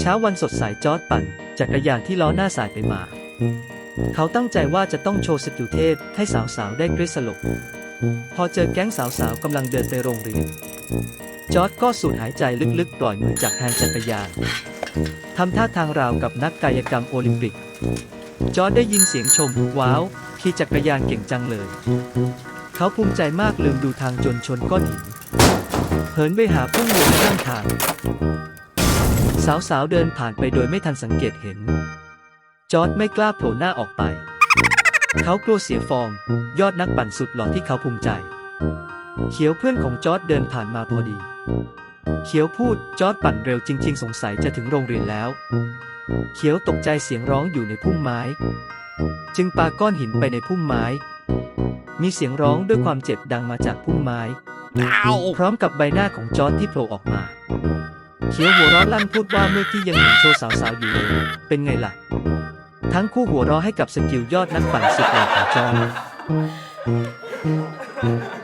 เช้าวันสดใสจอร์ดปั่นจักรยานที่ล้อหน้าสายไปมา เขาตั้งใจว่าจะต้องโชว์สกิลเทพให้สาวๆ ได้กรี๊ดสลบพอเจอแก๊งสาวๆกำลังเดินไปโรงเรียน จอร์ดก็สูดหายใจลึกๆ ปล่อยมือจากแฮนด์จักรยานทำท่าทางราวกับนักกายกรรมโอลิมปิก จอร์ดได้ยินเสียงชม ว้าว ขี่จักรยานเก่งจังเลย เขาภูมิใจมากลืมดูทางจนชนก้อนหินเหินไปหาพุ่งลงข้างทาง สาวๆเดินผ่านไปโดยไม่ทันสังเกตเห็น จอร์ดไม่กล้าโผล่หน้าออกไป เขากลัวเสียฟอร์มยอดนักปั่นสุดหล่อที่เขาภูมิใจ เขียวเพื่อนของจอร์ดเดินผ่านมาพอดี เขียวพูดจอร์ดปั่นเร็วจริง ๆ สงสัยจะถึงโรงเรียนแล้ว เขียวตกใจเสียงร้องอยู่ในพุ่มไม้ จึงปาก้อนหินไปในพุ่มไม้ มีเสียงร้องด้วยความเจ็บดังมาจากพุ่มไม้พร้อมกับใบหน้าของจอร์ดที่โผล่ออกมา เขียวหัวเราะลั่นพูดว่าเมื่อกี้ยังเห็นโชว์สาวๆอยู่เลยเป็นไงล่ะ ทั้งคู่หัวเราะให้กับสกิลยอดนักปั่นสุดหล่อของจอน